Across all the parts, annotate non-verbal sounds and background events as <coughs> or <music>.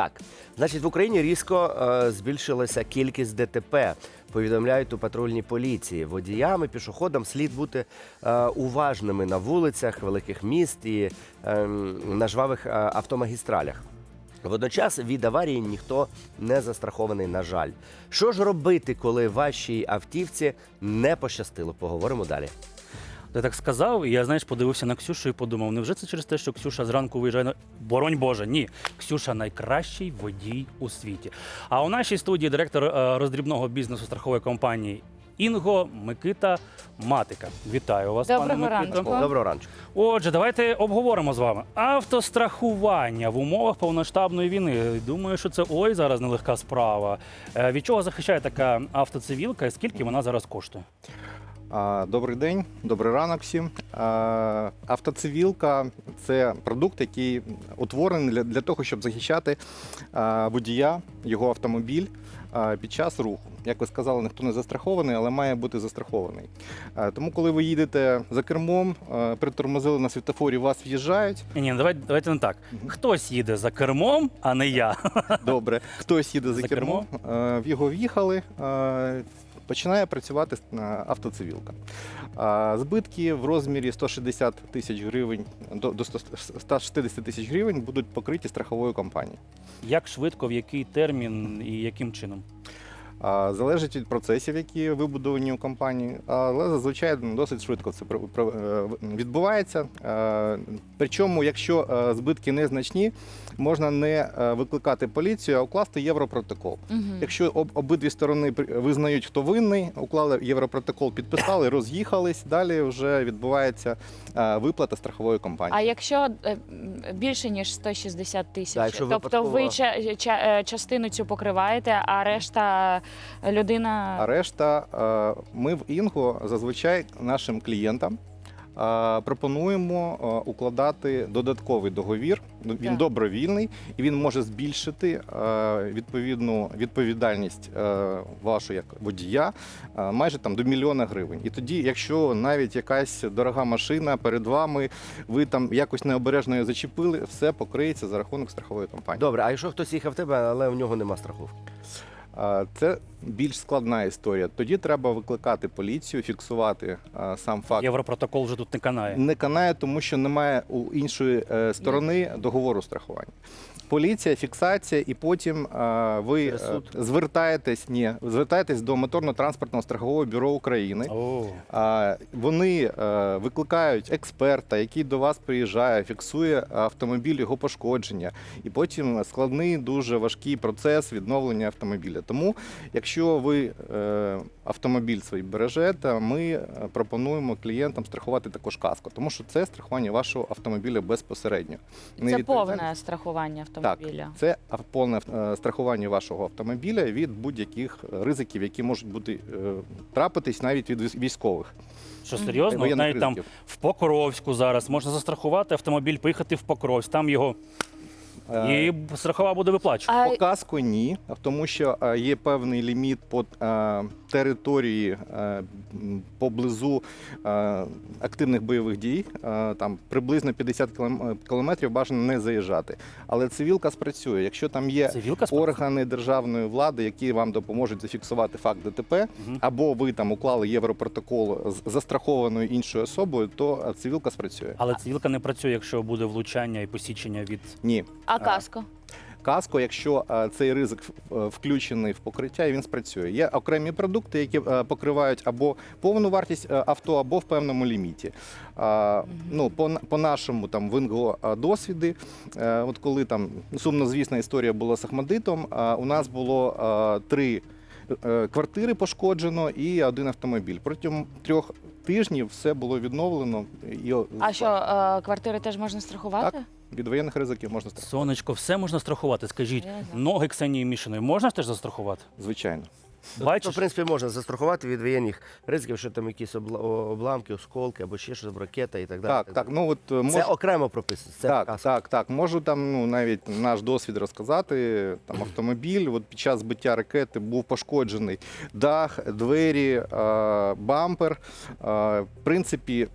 Так, значить, в Україні різко е, збільшилася кількість ДТП. Повідомляють у патрульній поліції. Водіям і пішоходам слід бути е, уважними на вулицях великих міст і е, на жвавих е, автомагістралях. Водночас від аварії ніхто не застрахований, на жаль. Що ж робити, коли вашій автівці не пощастило? Поговоримо далі. Ти так сказав, і я знаєш, подивився на Ксюшу і подумав: невже це через те, що Ксюша зранку виїжджає на боронь Боже? Ні, Ксюша найкращий водій у світі. А у нашій студії директор е, роздрібного бізнесу страхової компанії Інго Микита Матика. Вітаю вас, Доброго пане ранку. Доброго ранку. Отже, давайте обговоримо з вами автострахування в умовах повноштабної війни. Думаю, що це ой зараз нелегка справа. Е, Від чого захищає така автоцивілка і скільки вона зараз коштує? Добрий день, добрий ранок всім. Автоцивілка це продукт, який утворений для, того, щоб захищати водія, його автомобіль під час руху. Як ви сказали, ніхто не застрахований, але має бути застрахований. Тому, коли ви їдете за кермом, притормозили на світофорі, вас в'їжджають. Ні, давайте, давайте не так. Хтось їде за кермом, а не я. Добре, хтось їде за, За кермом, а, в його в'їхали. Починає працювати автоцивілка. Збитки в розмірі 160 тисяч гривень до до 100 160 тисяч гривень будуть покриті страховою компанією. Як швидко, в який термін і яким чином? Залежить від процесів, які вибудовані у компанії, але зазвичай досить швидко це е, відбувається. Е, Причому, якщо е, збитки незначні, можна не викликати поліцію, а укласти європротокол. Мгм. Якщо об, обидві сторони визнають, хто винний, уклали європротокол, підписали, <coughs> роз'їхались. Далі вже відбувається виплата страхової компанії. А якщо більше ніж 160 тисяч, Так, тобто ви випадково- ча- ча- е, частину цю покриваєте, а решта людина А решта е, ми в Інго зазвичай нашим клієнтам. е, Пропонуємо е, укладати додатковий договір. Ну, Він Так. добровільний і він може збільшити відповідну відповідальність вашу як водія майже там до мільйона гривень. І тоді, якщо навіть якась дорога машина перед вами, ви там якось необережно її зачепили, все покриється за рахунок страхової компанії. Добре, а якщо хтось їхав в тебе, але в нього нема страховки? Це більш складна історія. Тоді треба викликати поліцію, фіксувати а, сам факт. Європротокол вже тут не канає. Не канає, тому що немає у іншої е, сторони договору страхування. Поліція, фіксація, і потім а, ви е, звертаєтесь, ні, звертаєтесь до моторно-транспортного страхового бюро України. О, А, Вони е, викликають експерта, який до вас приїжджає, фіксує автомобіль, його пошкодження, і потім складний, дуже важкий процес відновлення автомобіля. Тому, якщо ви е, автомобіль свій бережете, ми е, пропонуємо клієнтам страхувати також каско, тому що це страхування вашого автомобіля безпосередньо. Не це повне страхування Так, автомобіля. це повне е, страхування вашого автомобіля від будь-яких ризиків, які можуть бути е, трапитись навіть від військ- військових. що серйозно? Навіть там в Покровську зараз можна застрахувати автомобіль, поїхати в Покровськ, там його і страхова буде виплачувати. По каску ні, тому що е, є певний ліміт по е, території е, поблизу е, активних бойових дій. Е, Там приблизно 50 кілом- кілометрів бажано не заїжджати. Але цивілка спрацює. Якщо там є Цивілка спрацює? органи державної влади, які вам допоможуть зафіксувати факт ДТП, або ви там уклали європротокол з застрахованою іншою особою, то е, цивілка спрацює. Але цивілка не працює, якщо буде влучання і посічення від Ні. а каско? Каско, якщо е, цей ризик е, включений в покриття, і він спрацює. Є окремі продукти, які е, покривають або повну вартість е, авто, або в певному ліміті. Ну, по, по нашому там винго е, досвіди, е, от коли там сумно звісна історія була з Ахмадитом, у нас було е, три е, квартири пошкоджено і один автомобіль. Протягом трьох тижнів все було відновлено. І А що, е, квартири теж можна страхувати? Так. Від воєнних ризиків можна страхувати. сонечко, все можна страхувати. Скажіть, ноги Ксенії Мішиної можна ж теж застрахувати? Звичайно. Ну, Бачиш? в принципі, можна застрахувати від воєнних ризиків, що там якісь обла- обламки, осколки або ще щось, ракета і так далі. Так, так. Ну от е, Це мож... окремо прописується. Це так, каско. так, так. Можу там ну навіть наш досвід розказати. Там автомобіль, от під час збиття ракети був пошкоджений дах, двері, е, бампер. Е, в принципі,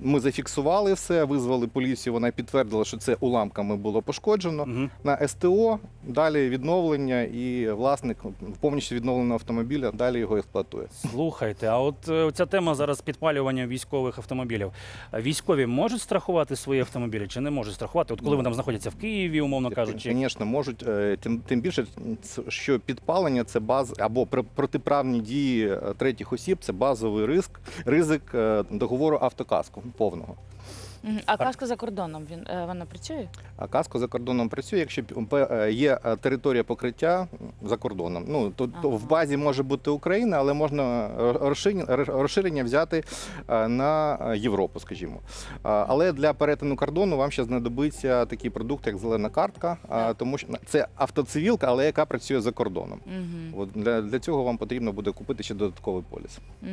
Ми зафіксували все, визвали поліцію. Вона підтвердила, що це уламками було пошкоджено. Мгм. На СТО далі відновлення, і власник повністю відновленого автомобіля далі його експлуатує. Слухайте, а от е, ця тема зараз підпалювання військових автомобілів. Військові можуть страхувати свої автомобілі чи не можуть страхувати? От коли вони там знаходяться в Києві, умовно кажучи, Звісно, можуть е, тим, тим більше, що підпалення це баз або пр- протиправні дії е, третіх осіб, це базовий ризик, ризик е, договору автокаску повного. Мгм. А каска за кордоном він е, вона працює? А каско за кордоном працює, якщо е, є е, територія покриття за кордоном. Ну то, то Ага. в базі може бути Україна, але можна е, розширення, розширення взяти е, на е, Європу, скажімо. Але для перетину кордону вам ще знадобиться такий продукт, як зелена картка, Так. тому що це автоцивілка, але яка працює за кордоном. Угу. От для, для цього вам потрібно буде купити ще додатковий поліс. Угу.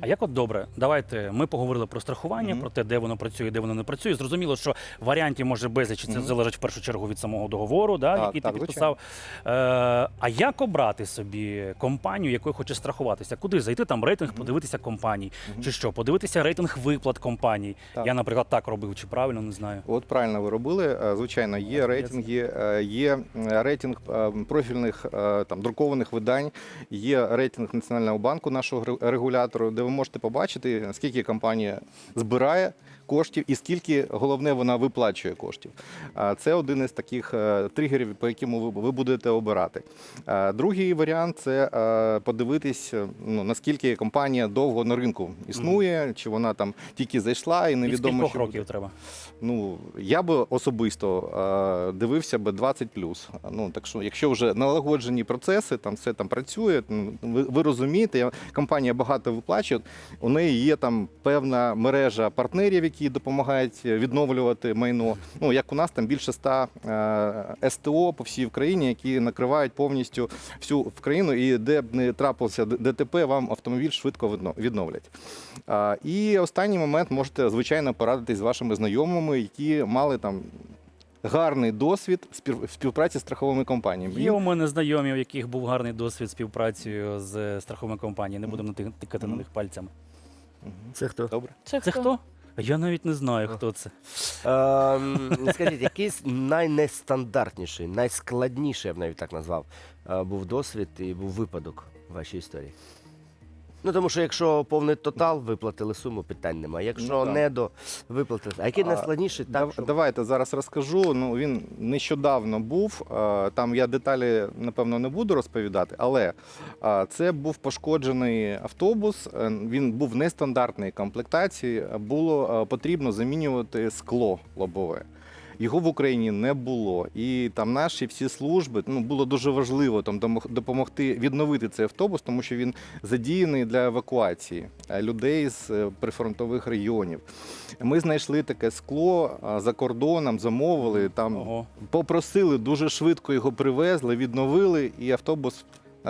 А як от добре, давайте ми поговорили про страхування, Мгм. про те, де воно працює, де воно не працює. Зрозуміло, що варіантів може безліч, це залежить в першу чергу від самого договору, да, Так, який так, ти підписав. Е, а як обрати собі компанію, якою хочеш страхуватися? Куди зайти там рейтинг, подивитися компаній? Чи що? Подивитися рейтинг виплат компаній. Так. Я, наприклад, так робив, чи правильно не знаю. От правильно ви робили. Е, Звичайно, є рейтинги, е, є рейтинг е, профільних там друкованих видань, є рейтинг Національного банку, нашого регулятору, де ви можете побачити, скільки компанія збирає коштів і скільки головне вона виплачує коштів. Це один із таких е, тригерів, по якому ви, будете обирати. Другий варіант це е, подивитись, е, ну наскільки компанія довго на ринку існує, чи вона там тільки зайшла і невідомо що років буде. треба. Ну, я би особисто дивився би 20 Ну, так що, якщо вже налагоджені процеси, там все там працює, ну, ви, ви розумієте, компанія багато виплачує, у неї є там певна мережа партнерів, які допомагають відновлювати майно. Ну, як у нас там більше 100 е, СТО по всій Україні, які накривають повністю всю країну, і де б не трапився Д- ДТП, вам автомобіль швидко відновлять. І останній момент можете, звичайно, порадитись з вашими знайомими, які мали там гарний досвід співпраці з страховими компаніями. Є у мене знайомі, у яких був гарний досвід співпрацею з страховими компаніями. Не будемо ти- тикати на них пальцями. Це хто? Добре. Це, Це хто? Я навіть не знаю, хто це. Ем, <laughs> скажіть, який найнестандартніший, найскладніший, я б навіть так назвав, е, був досвід і був випадок в вашій історії. Ну, тому що якщо повний тотал виплатили суму, питань немає. Якщо Ну, так. недо виплатили. А який А, найскладніший, так, Дав- щоб... Давайте зараз розкажу. Ну він нещодавно був. е, Там я деталі напевно не буду розповідати, але е, це був пошкоджений автобус. е, Він був нестандартної комплектації. Було е, потрібно замінювати скло лобове. Його в Україні не було, і там наші всі служби ну було дуже важливо там допомогти відновити цей автобус, тому що він задіяний для евакуації е, людей з е, прифронтових регіонів. Ми знайшли таке скло за кордоном, замовили там, Ого. попросили дуже швидко його привезли, відновили, і автобус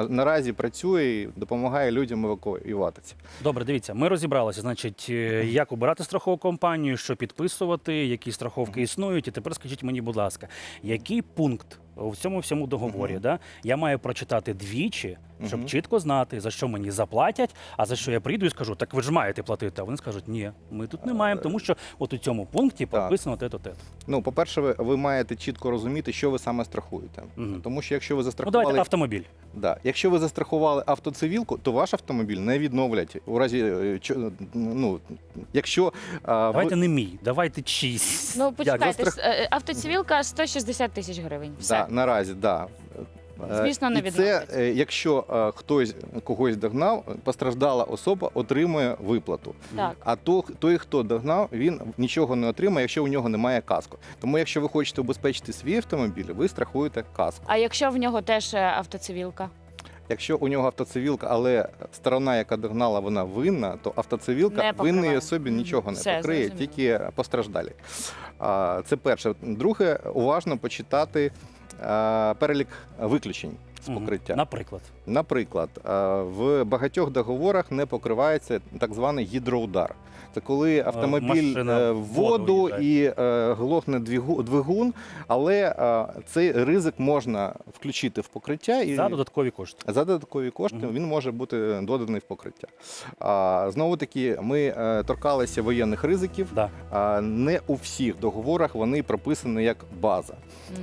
наразі працює і допомагає людям евакуюватися. Добре, дивіться, ми розібралися, значить, е, як обирати страхову компанію, що підписувати, які страховки існують. І тепер скажіть мені, будь ласка, який пункт у цьому всьому договорі, Мгм. да, я маю прочитати двічі, щоб Мгм. чітко знати, за що мені заплатять, а за що я прийду і скажу, так ви ж маєте платити. А вони скажуть, ні, ми тут не маємо, тому що от у цьому пункті прописано те-то те. Ну, по-перше, ви, ви маєте чітко розуміти, що ви саме страхуєте. Мгм. Тому що якщо ви Ну, давайте автомобіль. Да. Якщо ви застрахували автоцивілку, то ваш автомобіль не відновлять. У разі, е, ну, якщо а, Давайте ви, не мій, давайте чийсь. Ну, почекайте, застрах- с- е, автоцивілка 160 тисяч гривень. Все. да, наразі, да. Е, Звісно, не І це, відновлять. е, якщо е, хтось когось догнав, постраждала особа отримує виплату. Так. А то, той, хто догнав, він нічого не отримає, якщо у нього немає каску. Тому, якщо ви хочете убезпечити свій автомобіль, ви страхуєте каску. А якщо в нього теж е, автоцивілка? Якщо у нього автоцивілка, але сторона, яка догнала, вона винна, то автоцивілка винної особі нічого не Все, покриє, зрозуміло. тільки постраждалі. А, Це перше. Друге, уважно почитати а, перелік виключень з Мгм. покриття. Наприклад. Наприклад, в багатьох договорах не покривається так званий гідроудар. Це коли автомобіль машина е, в в воду воду і е, глохне двигун, але е, цей ризик можна включити в покриття і За додаткові кошти. за додаткові кошти Мгм. він може бути доданий в покриття. А, знову таки, ми е, торкалися воєнних ризиків. Да. А, не у всіх договорах вони прописані як база.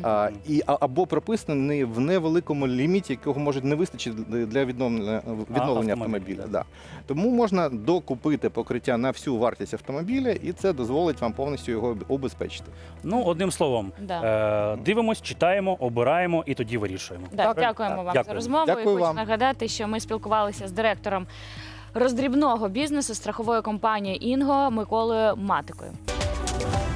А, і, а- або прописані в невеликому ліміті, якого може не вистачити для відновлення, відновлення автомобіля, автомобіля. да. Да. Тому можна докупити покриття на всю вартість автомобіля, і це дозволить вам повністю його обезпечити. Ну, одним словом, Да. е, дивимось, читаємо, обираємо і тоді вирішуємо. Да, Так, дякуємо так. вам за Дякую. розмову. Дякую і хочу вам. нагадати, що ми спілкувалися з директором роздрібного бізнесу страхової компанії Інго Миколою Матикою.